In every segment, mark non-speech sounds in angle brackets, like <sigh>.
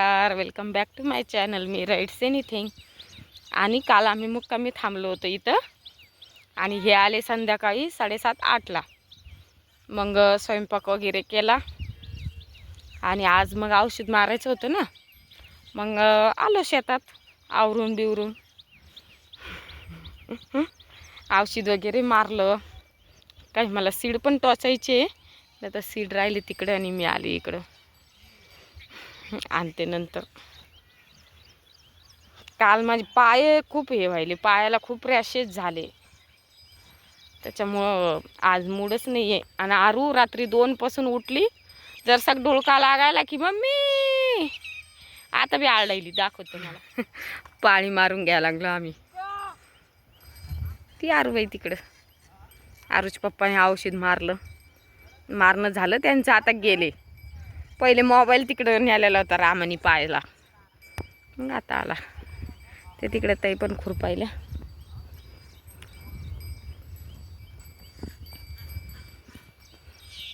नमस्कार welcome back to my channel me rights anything आणि काल आम्ही मुक्कामी थांबलो होतो इथं. आणि हे आले संध्याकाळी साडेसात आठला. मग स्वयंपाक वगैरे केला. आणि आज मग औषध मारायचं होतं ना. मग आलो शेतात आवरून बिवरून. औषध वगैरे मारलं. काही मला सीड पण टॉचायचे. नाही तर सीड राहिली तिकडं आणि मी आली इकडं. आणते नंतर. काल माझे पाय खूप हे व्हायले पायाला खूप रॅशेस झाले. त्याच्यामुळं आज मूडच नाही आहे आणि आरू रात्री दोनपासून उठली जर सग ढोळका लागायला की मम्मी! आता बी आळडायली दाखवतो मला. <laughs> पाणी मारून घ्यायला लागलो आम्ही. ती आरूबाई तिकडं. आरूच्या पप्पाने औषध मारलं. मारणं झालं त्यांचं आता गेले. पहिले मोबाईल तिकडं न्यालेला होता रामानी पायला मग आता आला. ते तिकडे ताई पण खुरपायला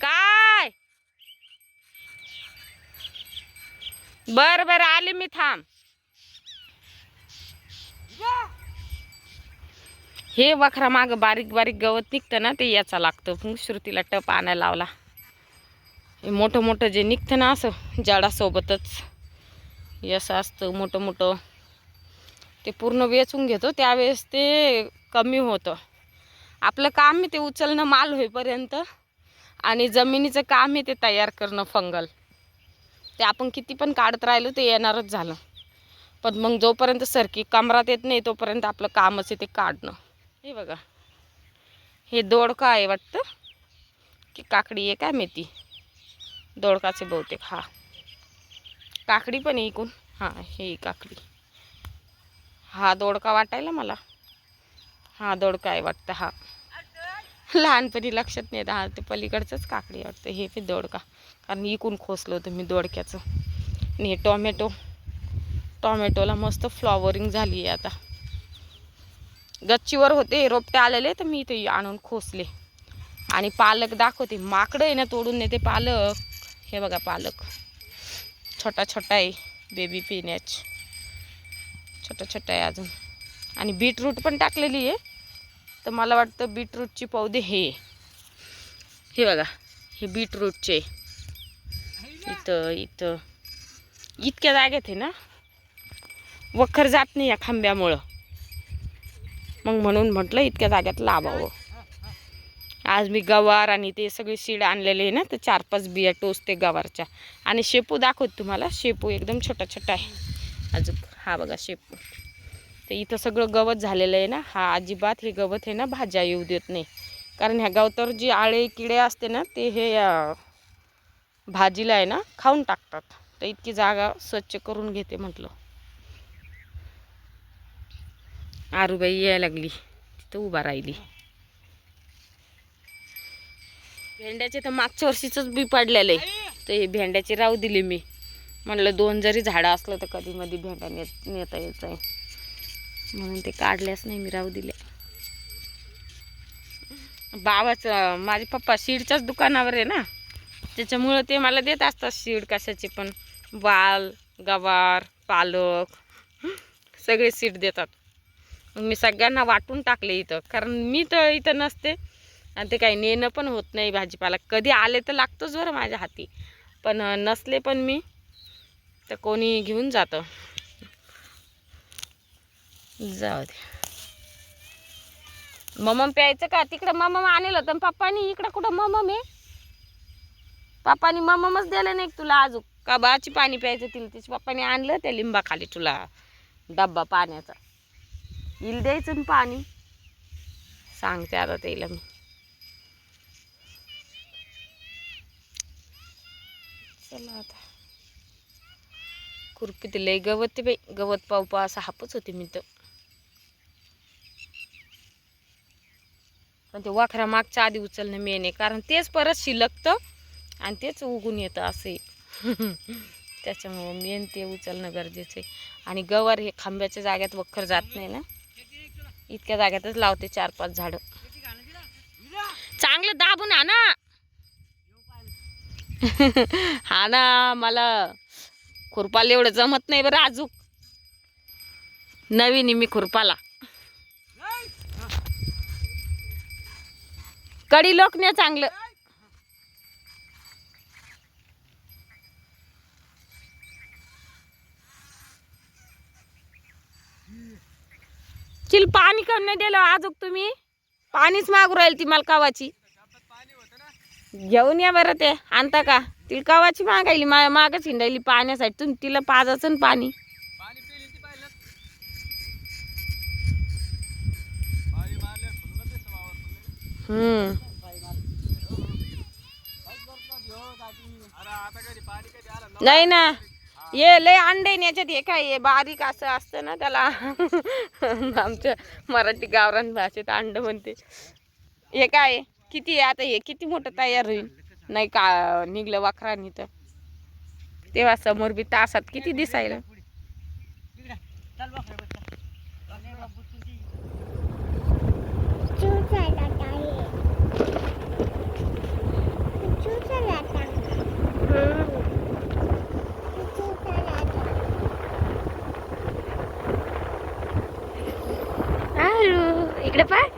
काय? बर बर आले मी थांब. हे वखरा माग बारीक बारीक गवत निघतं ना ते याचा लागतं. मग श्रुतीला टप आणायला लावला. हे मोठं मोठं जे निघतं ना असं जाडासोबतच हे असं असतं मोठं मोठं. ते पूर्ण वेचून घेतो त्यावेळेस ते कमी होतं. आपलं काम आहे ते उचलणं माल होईपर्यंत आणि जमिनीचं काम आहे ते तयार करणं फंगल. ते आपण किती पण काढत राहिलो ते येणारच झालं. पण मग जोपर्यंत सरकी कमरात येत नाही तोपर्यंत आपलं कामच आहे ते काढणं. हे बघा. हे दोडका आहे वाटतं? की काकडी आहे काय मेथी? दोडकाचे बहुतेक हा. काकडी पण आहे इकून. हां हे काकडी. हा दोडका वाटायला मला. हा दोडका आहे वाटतं हा. लहानपणी लक्षात नाही येत हा ते पलीकडचंच काकडी वाटतं. हे ते दोडका. कारण इकून खोसलं होतं मी दोडक्याचं. आणि हे टॉमॅटो. टॉमॅटोला मस्त फ्लॉवरिंग झाली आहे आता. गच्चीवर होते रोपटे आलेले तर मी इथे आणून खोसले. आणि पालक दाखवते माकडं आहे ना तोडून नेते पालक. हे बघा पालक. छोटा छोटा आहे बेबी पिण्याच छोटा छोटा आहे अजून. आणि बीटरूट पण टाकलेली आहे. तर मला वाटतं बीटरूटची पौधे हे. हे बघा हे बीटरूटचे. इथं इथं. इतक्या जागेत आहे ना? वखर जात नाही या खांब्यामुळं. मग म्हणून म्हटलं इतक्या जाग्यात लावावं. आज मी गवार आणि ते सगळे सीड आणलेले आहे ना तर चार पाच बिया टोचते गवारच्या. आणि शेपू दाखवत तुम्हाला. शेपू एकदम छोटा छोटा आहे. अजून हा बघा शेपू. तर इथं सगळं गवत झालेलं आहे ना. हा अजिबात हे गवत हे ना भाज्या येऊ देत नाही. कारण ह्या गवतावर जी आळे किडे असते ना ते हे भाजीला आहे ना खाऊन टाकतात. तर इतकी जागा स्वच्छ करून घेते म्हटलं. आरूबाई यायला लागली. तिथं उभा राहिली. भेंड्याचे तर मागच्या वर्षीचंच बी पडलेलं आहे. तर हे भेंड्याची राव दिली मी. म्हणलं दोन जरी झाडं असलं तर कधी मध्ये भेंड्या नेत नेता येत आहे म्हणून ते काढल्याच नाही मी राहू दिल्या बाबाचं माझे पप्पा शीडच्याच दुकानावर आहे ना. त्याच्यामुळं ते मला देत असतात सीड कशाचे पण. वाल गवार पालक सगळे सीड देतात. मग मी सगळ्यांना वाटून टाकले इथं. कारण मी तर इथं नसते. आणि ते काही नेणं पण होत नाही भाजीपाला. कधी आले तर लागतोच बरं माझ्या हाती. पण नसले पण मी तर कोणी घेऊन जातं. जाऊ दे. ममम प्यायचं का? तिकडं ममम आणलं होतं पप्पानी इकडं कुठं मम आहे? पप्पानी मममच दिलं नाही तुला अजून. का बाची पाणी प्यायचं तिला? तिच्या पप्पाने आणलं त्या लिंबाखाली तुला. डब्बा पाण्याचा. येईल द्यायचं पाणी. सांगते आता त्याला मी. चला आता. खुरपी लय गवत बाई. गवत पावपा पाव असं हापच होते मी तर. पण ते वाखरा मागच्या आधी उचलणं मेन आहे. कारण तेच परत शिलकतं आणि तेच उगून येतं असे <laughs> त्याच्यामुळं मेन ते उचलणं गरजेचं आहे. आणि गवार हे खांब्याच्या जाग्यात वखर जात नाही ना. इतक्या जाग्यातच लावते चार पाच झाडं. चांगलं दाबून आणा. ना <laughs> हा ना मला खुरपाला एवढं जमत नाही बरं अजूक नवीन मी खुरपाला. कडी लोकण्या चांगलं. चिल पाणी कमी नाही दिलं अजून तुम्ही. पाणीच मागू राहील ती मला कवाची. घेऊन या बरं ते. आणता का? तिला कवाची मागायली? मा मागच हिंडायली पाण्यासाठी. तुम्ही तिला पाजायचं ना पाणी. हम्म. नाही ना. ये लय अंडे याच्यात हे काय हे? बारीक असं असतं ना त्याला. <laughs> आमच्या मराठी गावरान भाषेत अंड म्हणते. हे काय? आहे? किती आहे? आता हे किती मोठं तयार होईल? नाही का निघलं वाखरानी तर. तेव्हा समोर बी तासात किती दिसायला? इकडे पाय.